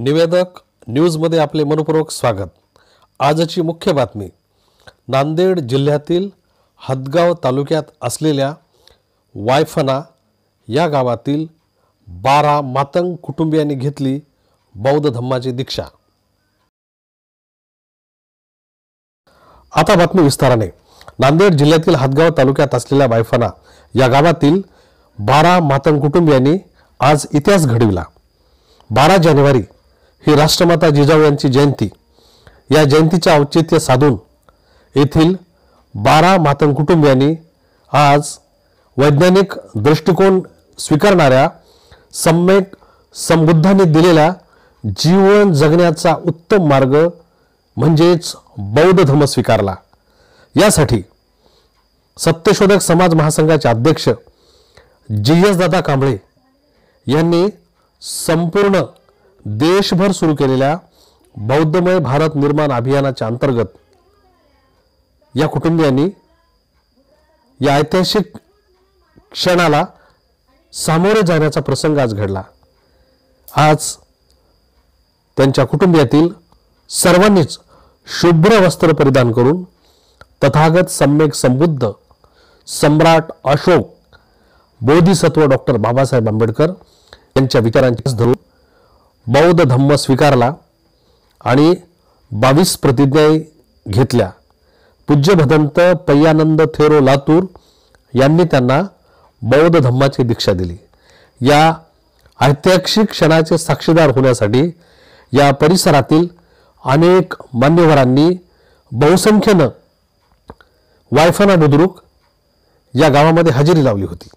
निवेदक न्यूजमध्ये आपले मनपूर्वक स्वागत. आजची मुख्य बातमी नांदेड जिल्ह्यातील हदगाव तालुक्यात असलेल्या वायफना या गावातील बारा मातंग कुटुंबियांनी घेतली बौद्ध धम्माची दीक्षा. आता बातमी विस्ताराने. नांदेड जिल्ह्यातील हदगाव तालुक्यात असलेल्या वायफना या गावातील बारा मातंग कुटुंबियांनी आज इतिहास घडविला. बारा जानेवारी ही राष्ट्रमाता जिजाऊ यांची जयंती. या जयंतीचे औचित्य साधून येथील बारा मातंग कुटुंबियांनी आज वैज्ञानिक दृष्टिकोन स्वीकारणाऱ्या सम्यक संबुद्धांनी दिलेला जीवन जगण्याचा उत्तम मार्ग म्हणजेच बौद्ध धर्म स्वीकारला. यासाठी सत्यशोधक समाज महासंघाचे अध्यक्ष जी एस दादा कांबळे यांनी संपूर्ण देशभर सुरू केलेल्या बौद्धमय भारत निर्माण अभियानाच्या अंतर्गत या कुटुंबियांनी या ऐतिहासिक क्षणाला सामोरे जाण्याचा प्रसंग आज घडला. आज त्यांच्या कुटुंबियातील सर्वांनीच शुभ्र वस्त्र परिधान करून तथागत सम्यक संबुद्ध सम्राट अशोक बोधिसत्व डॉक्टर बाबासाहेब आंबेडकर यांच्या विचारांची धरून बौद्ध धम्म स्वीकारला आणि बावीस प्रतिज्ञा घेतल्या. पूज्य भदंत पय्यानंद थेरो लातूर यांनी त्यांना बौद्ध धम्माची दीक्षा दिली. या ऐतिहासिक क्षणाचे साक्षीदार होण्यासाठी या परिसरातील अनेक मान्यवरांनी बहुसंख्येनं वायफाना बुद्रुक या गावामध्ये हजेरी लावली होती.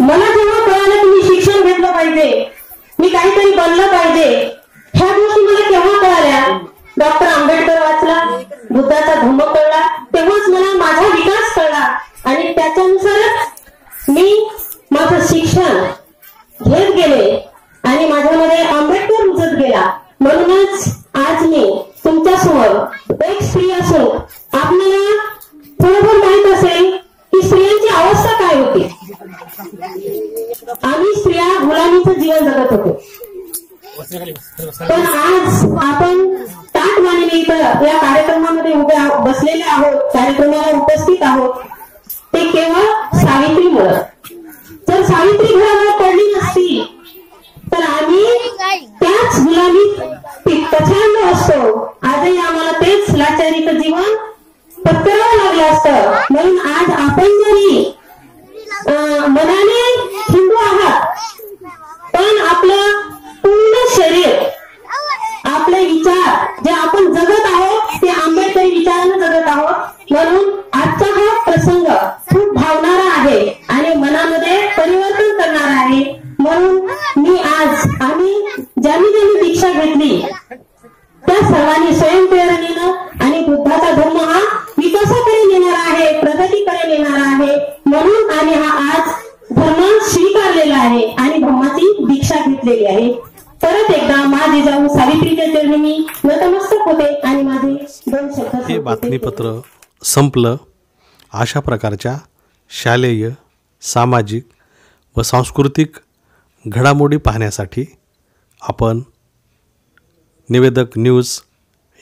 मला जेव्हा कळालं की मी शिक्षण धम्म कळला. तेव्हाच मला माझा विकास कळला. आणि त्याच्यानुसारच मी माझं शिक्षण घेत गेले. आणि माझ्यामध्ये आंबेडकर रुजत गेला. म्हणूनच आज मी तुमच्यासमोर एक स्त्री असून आपल्याला थोडंफार माहीत असेल की स्त्रियांची अवस्था काय होती. आम्ही स्त्रिया गुलामीचं जीवन जगत होतो. आज आपण ताट इथं या कार्यक्रमामध्ये उभे बसलेले आहोत कार्यक्रमाला उपस्थित आहोत. ते केवळ सावित्रीमुळं जर सावित्री घरावर पडली नसती तर आम्ही त्याच गुलामीत पछाडलो असतो. आजही आम्हाला तेच लाचारीचं जीवन पत्करावं लागलं असतं. म्हणून आज आपण जरी अं, मनाने सर्वांनी स्वयंप्रेरणेनं आणि बुद्धाचा धर्म हा विकासाकडे नेणारा आहे प्रगतीकडे नेणारा आहे. म्हणून आम्ही हा आज धर्म स्वीकारलेला आहे आणि धर्माची दीक्षा घेतलेली आहे. परत एकदा माझे जाऊ सावित्रीच्या चरणी मी नतमस्तक होते आणि माझे दोन शब्द हे बातमीपत्र संपलं. अशा प्रकारच्या शालेय सामाजिक व सांस्कृतिक घडामोडी पाहण्यासाठी आपण निवेदक न्यूज